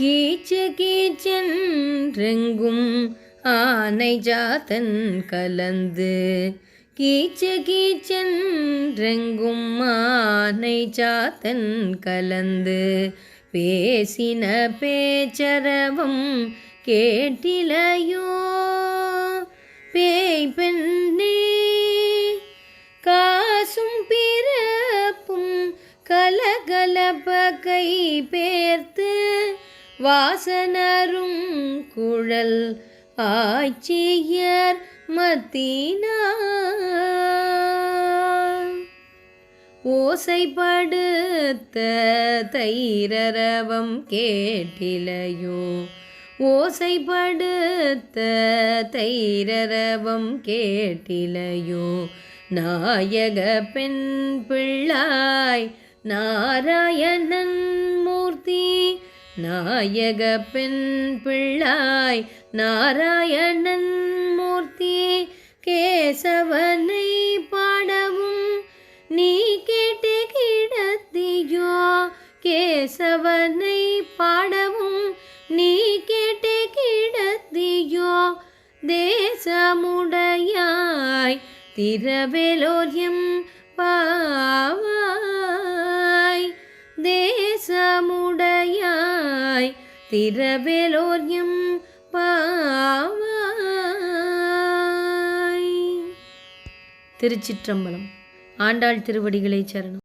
கீச்சு கீச்சென்றெங்கும் ஆனை ஜாத்தன் கலந்து. கீச்சு கீச்சென்றெங்கும் ஆனை சாத்தன் கலந்து. பேசின பேச்சரவம் கேட்டிலையோ? பேய் பெண்ணே காசும் பிறப்பும் கலகலப கை பேர்த்து வாசனரும் குழல் ஆட்சியர் மத்தினார் ஓசைப்படுத்த தைரரவம் கேட்டிலையோ ஓசைப்படுத்த தைரரவம் கேட்டிலையோ நாயக பெண் பிள்ளாய் நாராயணன் மூர்த்தி நாயக பெண் பிள்ளாய் நாராயணன் மூர்த்தி கேசவனை பாடவும் நீ கேட்டு கிடத்தியோ? கேசவனை பாடவும் நீ கேட்டு கிடத்தியோ? தேசமுடையாய் திரவேலோரியம் பாவாய் தேசமுடைய தேசமுடையாய் திரவேலோரியம் பாவாய். திருச்சிற்றம்பலம். ஆண்டாள் திருவடிகளை சரணம்.